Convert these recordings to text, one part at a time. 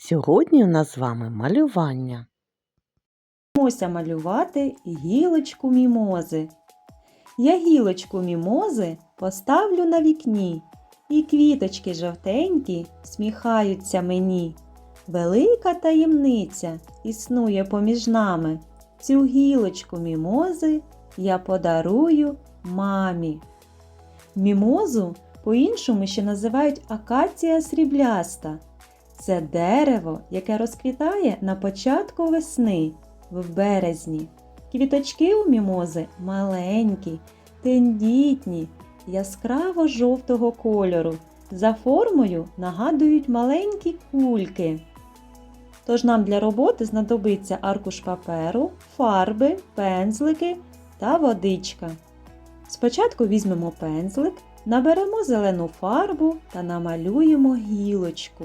Сьогодні у нас з вами малювання. Вчимося малювати гілочку мімози. Я гілочку мімози поставлю на вікні, і квіточки жовтенькі сміхаються мені. Велика таємниця існує поміж нами. Цю гілочку мімози я подарую мамі. Мімозу по-іншому ще називають акація срібляста. Це дерево, яке розквітає на початку весни в березні. Квіточки у мімози маленькі, тендітні, яскраво жовтого кольору. За формою нагадують маленькі кульки. Тож нам для роботи знадобиться аркуш паперу, фарби, пензлики та водичка. Спочатку візьмемо пензлик, наберемо зелену фарбу та намалюємо гілочку.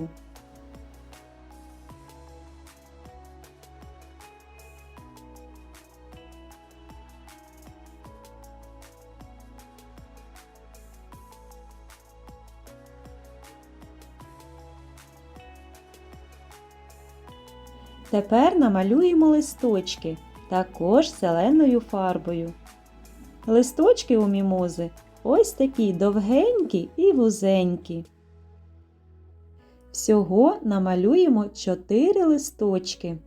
Тепер намалюємо листочки, також зеленою фарбою. Листочки у мімози ось такі довгенькі і вузенькі. Всього намалюємо 4 листочки.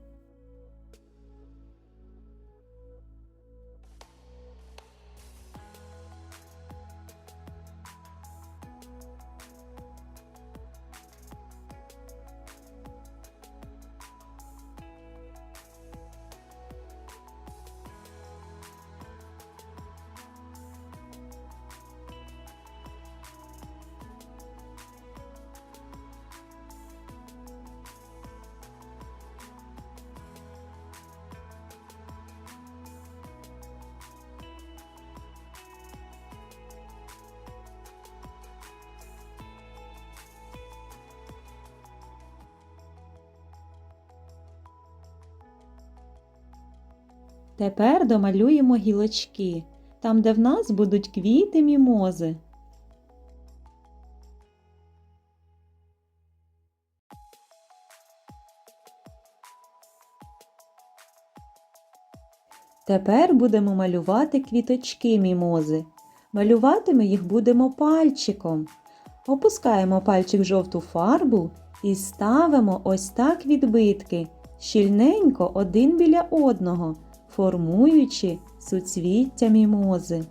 Тепер домалюємо гілочки, там, де в нас будуть квіти мімози. Тепер будемо малювати квіточки мімози. Малювати ми їх будемо пальчиком. Опускаємо пальчик в жовту фарбу і ставимо ось так відбитки, щільненько один біля одного, формуючи суцвіття мімози.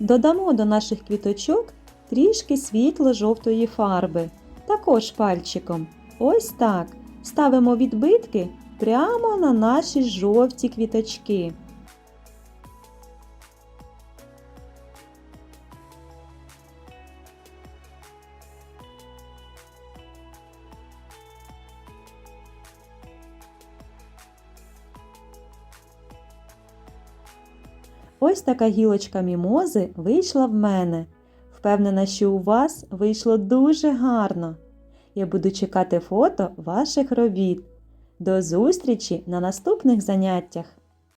Додамо до наших квіточок трішки світло-жовтої фарби, також пальчиком. Ось так. Ставимо відбитки прямо на наші жовті квіточки. Ось така гілочка мімози вийшла в мене. Впевнена, що у вас вийшло дуже гарно. Я буду чекати фото ваших робіт. До зустрічі на наступних заняттях!